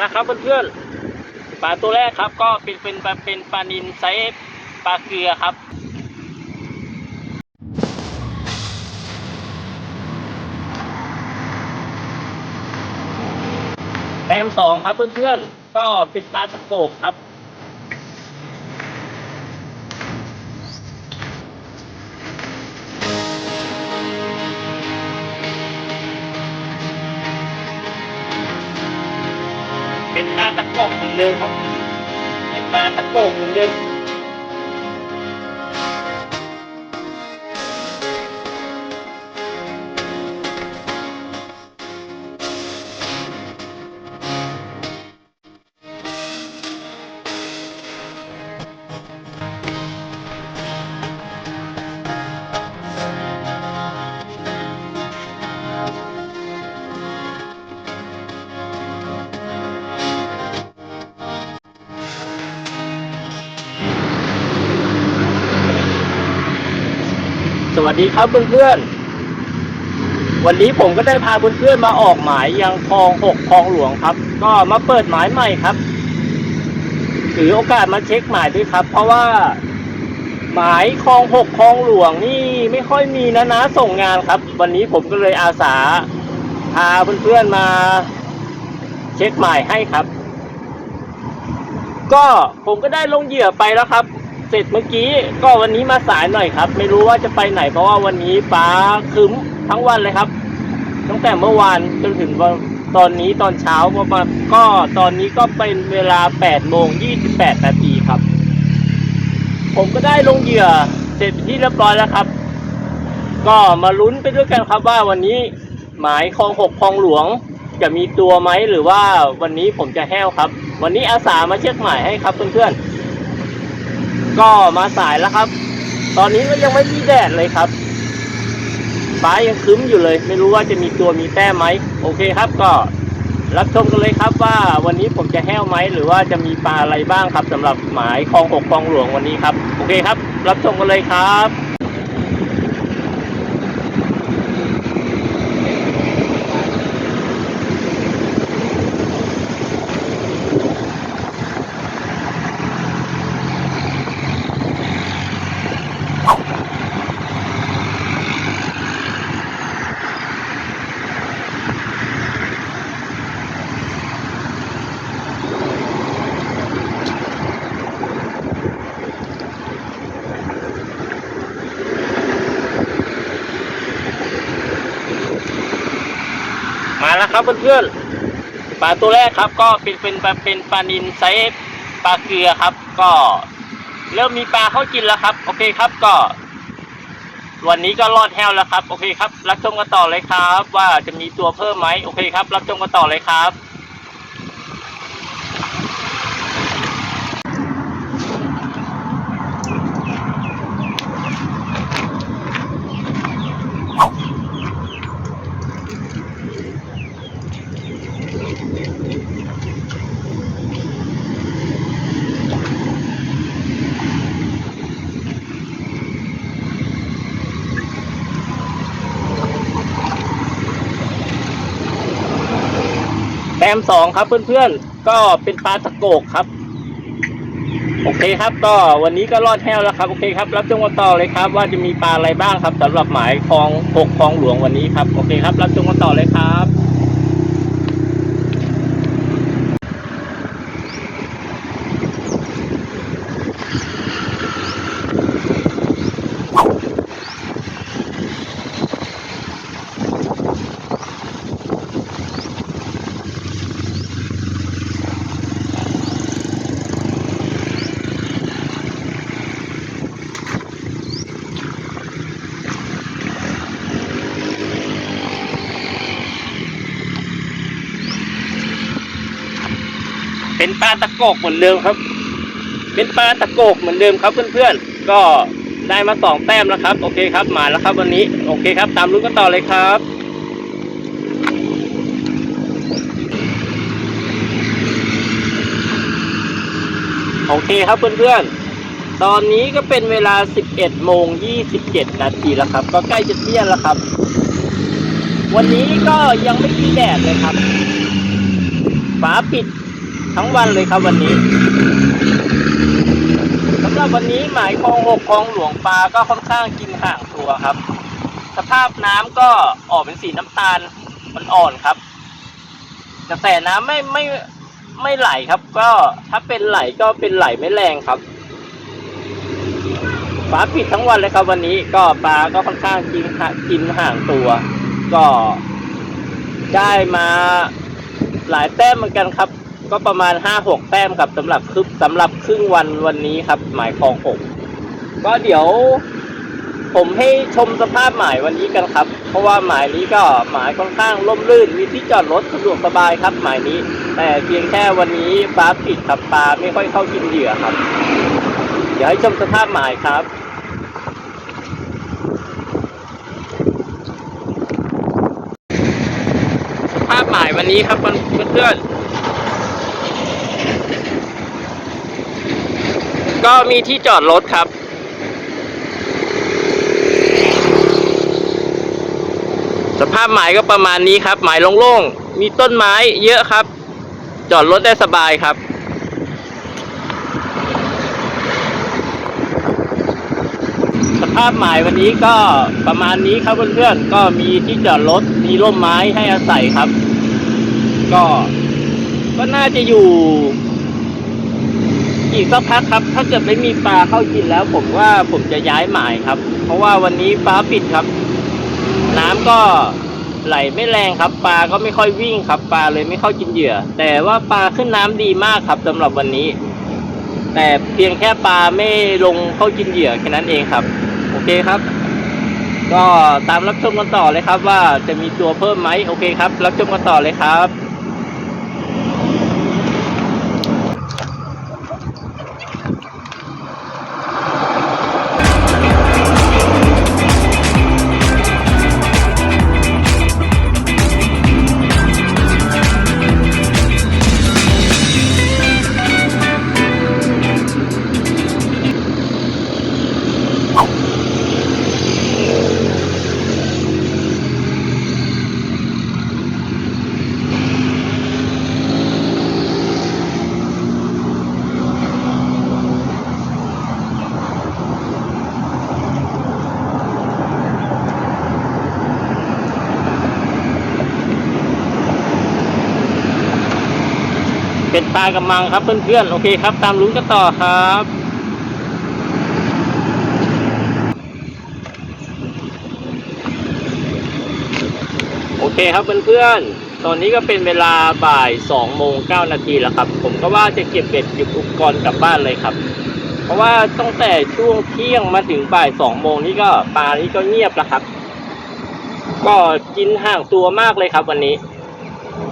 แล้วครับเพื่อนๆปลาตัวแรกครับก็เป็นเป็นปลาเป็นปลานินไซส์ปลาเกลือครับ แต้มสองครับเพื่อนๆก็เป็นปลาตะโกบครับ กบเหมือนเดิมครับเป็นปลาตะโกบเหมือนเดิม วัสดีครับเพื่อนๆ วันนี้ผมก็ได้พาเพื่อนๆมาออกหมายยังคลองหกคลองหลวงครับ ก็มาเปิดหมายใหม่ครับ ถือโอกาสมาเช็คหมายด้วยครับ เพราะว่า หมายคลองหกคลองหลวงนี่ไม่ค่อยมีนะนะส่งงานครับ วันนี้ผมก็เลยอาสาพาเพื่อนๆมาเช็คหมายให้ครับ ก็ผมก็ได้ลงเหยื่อไปแล้วครับ เสร็จเมื่อกี้ก็วันนี้มาสายหน่อยครับ ไม่รู้ว่าจะไปไหนเพราะว่าวันนี้ฟ้าคึ้มทั้งวันเลยครับ ตั้งแต่เมื่อวานจนถึงตอนนี้ตอนเช้าประมาณก็ตอนนี้ก็เป็นเวลา8โมง28นาทีครับ ผมก็ได้ลงเหยื่อเสร็จที่เรียบร้อยแล้วครับ ก็มาลุ้นไปด้วยกันครับว่าวันนี้หมายคลองหกคลองหลวง จะมีตัวไหมหรือว่าวันนี้ผมจะแห้วครับ วันนี้อาสามาเช็คหมายให้ครับเพื่อนๆ ก็มาสายแล้วครับ ตอนนี้ก็ยังไม่มีแดดเลยครับ ฟ้ายังครึ้มอยู่เลย ไม่รู้ว่าจะมีตัวมีแต้มไหม โอเคครับก็รับชมกันเลยครับว่าวันนี้ผมจะแห้วไหมหรือว่าจะมีปลาอะไรบ้างครับสำหรับหมายคลองหกคลองหลวงวันนี้ครับ โอเคครับ รับชมกันเลยครับ มาแล้วครับเพื่อนๆปลาตัวแรกครับก็เป็นเป็นปลาเป็นปลานินไซส์ปลาเกลือครับ ก็เริ่มมีปลาเข้ากินแล้วครับ โอเคครับก็ วันนี้ก็รอดแห้วแล้วครับ โอเคครับ รับชมกันต่อเลยครับ ว่าจะมีตัวเพิ่มไหมโอเคครับ รับชมกันต่อเลยครับ มสองครับเพื่อนๆ ก็เป็นปลาตะโกกครับ โอเคครับก็วันนี้ก็รอดแห้วแล้วครับ โอเคครับ รับชมกันต่อเลยครับ ว่าจะมีปลาอะไรบ้างครับสำหรับหมายคลองหกคลองหลวงวันนี้ครับ โอเคครับ รับชมกันต่อเลยครับ เป็นปลาตะโกกเหมือนเดิมครับ เป็นปลาตะโกกเหมือนเดิมครับเพื่อนๆ ก็ได้มาสองแต้มแล้วครับ โอเคครับมาแล้วครับวันนี้ โอเคครับ ตามลุ้นกันต่อเลยครับโอเคครับเพื่อนๆ ตอนนี้ก็เป็นเวลา 11 โมง 27 นาทีแล้วครับ ก็ใกล้จะเที่ยงแล้วครับ วันนี้ก็ยังไม่มีแดดเลยครับ ฟ้าปิด ทั้งวันเลยครับวันนี้สำหรับวันนี้หมายคลองหกคลองหลวงปลาก็ค่อนข้างกินห่างตัวครับ สภาพน้ำก็ออกเป็นสีน้ำตาลมันอ่อนครับกระแสน้ำไม่ไม่ไม่ไหลครับ ก็ถ้าเป็นไหลก็เป็นไหลไม่แรงครับฟ้าปิดทั้งวันเลยครับวันนี้ก็ปลาก็ค่อนข้างกินกินห่างตัว ก็ได้มาหลายแต้มเหมือนกันครับ ก็ประมาณห้าหกแต้มครับสำหรับครึบสำหรับครึ่งวันวันนี้ครับ หมายคลองหกก็เดี๋ยว ผมให้ชมสภาพหมายวันนี้กันครับ เพราะว่าหมายนี้ก็หมายค่อนข้างร่มรื่นมีที่จอดรถสะดวกสบายครับ หมายนี้ แต่เพียงแค่วันนี้ฟ้าปิดครับปลาไม่ค่อยเข้ากินเหยื่อครับ เดี๋ยวให้ชมสภาพหมายครับสภาพหมายวันนี้ครับเพื่อน ก็มีที่จอดรถครับ สภาพหมายก็ประมาณนี้ครับ หมายโล่งๆ มีต้นไม้เยอะครับ จอดรถได้สบายครับสภาพหมายวันนี้ก็ประมาณนี้ครับเพื่อนๆ ก็มีที่จอดรถ มีร่มไม้ให้อาศัยครับ ก็ ก็น่าจะอยู่ อีกสักพักครับ ถ้าเกิดไม่มีปลาเข้ากินแล้ว ผมว่าผมจะย้ายหมายครับ เพราะว่าวันนี้ฟ้าปิดครับ น้ำก็ไหลไม่แรงครับปลาก็ไม่ค่อยวิ่งครับปลาเลยไม่เข้ากินเหยื่อ แต่ว่าปลาขึ้นน้ำดีมากครับสำหรับวันนี้ แต่เพียงแค่ปลาไม่ลงเข้ากินเหยื่อแค่นั้นเองครับ โอเคครับ ก็ตามรับชมกันต่อเลยครับ ว่าจะมีตัวเพิ่มไหมโอเคครับ รับชมกันต่อเลยครับ ป็นปลากระมังครับเพื่อนๆ โอเคครับ ตามลุ้นกันต่อครับโอเคครับเพื่อนๆ ตอนนี้ก็เป็นเวลาบ่าย2โมง9นาทีแล้วครับ ผมก็ว่าจะเก็บเบ็ดเก็บอุปกรณ์กลับบ้านเลยครับ เพราะว่าตั้งแต่ช่วงเที่ยงมาถึงบ่าย2โมงนี้ก็ปลานี้ก็เงียบแล้วครับ ก็กินห่างตัวมากเลยครับวันนี้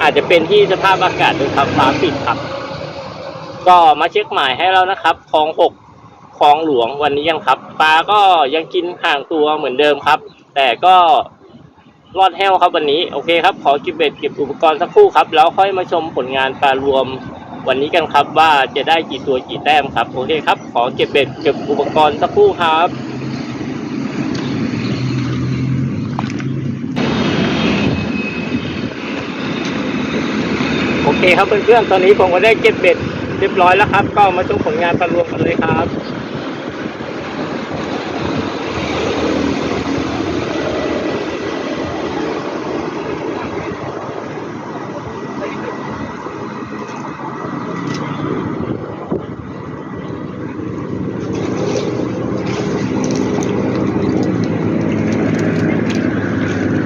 อาจจะเป็นที่สภาพอากาศด้วยครับฟ้าปิดครับ ก็มาเช็คหมายให้แล้วนะครับคลองหกคลองหลวงวันนี้ยังครับปลาก็ยังกินห่างตัวเหมือนเดิมครับ แต่ก็รอดแห้วครับวันนี้โอเคครับ ขอเก็บเบ็ดเก็บอุปกรณ์สักครู่ครับ แล้วค่อยมาชมผลงานปลารวมวันนี้กันครับว่าจะได้กี่ตัวกี่แต้มครับ โอเคครับ ขอเก็บเบ็ดเก็บอุปกรณ์สักครู่ครับ เคครับเพื่อนๆตอนนี้ผมก็ได้เก็บเบ็ดเรียบร้อยแล้วครับ ก็มาชมผลงานปลารวมกันเลยครับ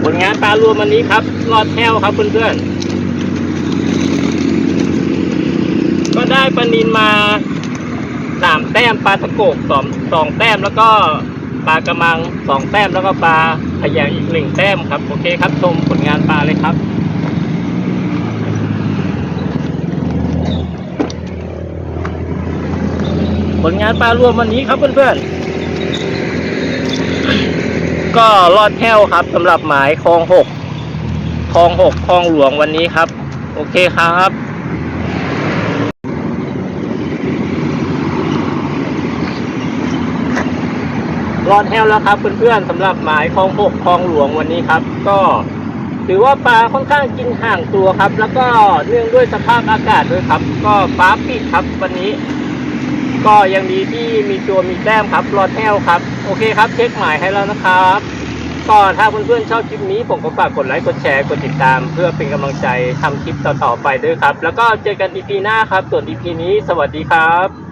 ผลงานปลารวมวันนี้ครับรอดแห้วครับเพื่อนๆ ก็ ได้ปลานินมาสามแต้มปลาตะโกกสองสองแต้มแล้วก็ปลากระมังสองแต้มแล้วก็ปลาขยงอีกหนึ่งแต้มครับ โอเคครับชมผลงานปลาเลยครับผลงานปลารวมวันนี้ครับเพื่อนๆ ก็รอดแห้วครับสำหรับหมายคลองหกคลองหกคลองหลวงวันนี้ครับ โอเคครับ อดแห้วแล้วครับเพื่อนๆสำหรับหมายคลองหกคลองหลวงวันนี้ครับ ก็ถือว่าปลาค่อนข้างกินห่างตัวครับ แล้วก็เนื่องด้วยสภาพอากาศด้วยครับ ก็ฟ้าปิดครับวันนี้ ก็ยังดีที่มีตัวมีแต้มครับรอดแห้วครับ โอเคครับ เช็คหมายให้แล้วนะครับก็ถ้าเพื่อนๆชอบคลิปนี้ผมก็ฝากกดไลค์กดแชร์กดติดตาม เพื่อเป็นกำลังใจทำคลิปต่อๆไปด้วยครับ แล้วก็เจอกัน EP หน้าครับ ส่วน EP นี้สวัสดีครับ